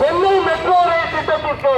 Chennai metro rail திட்டத்திற்கு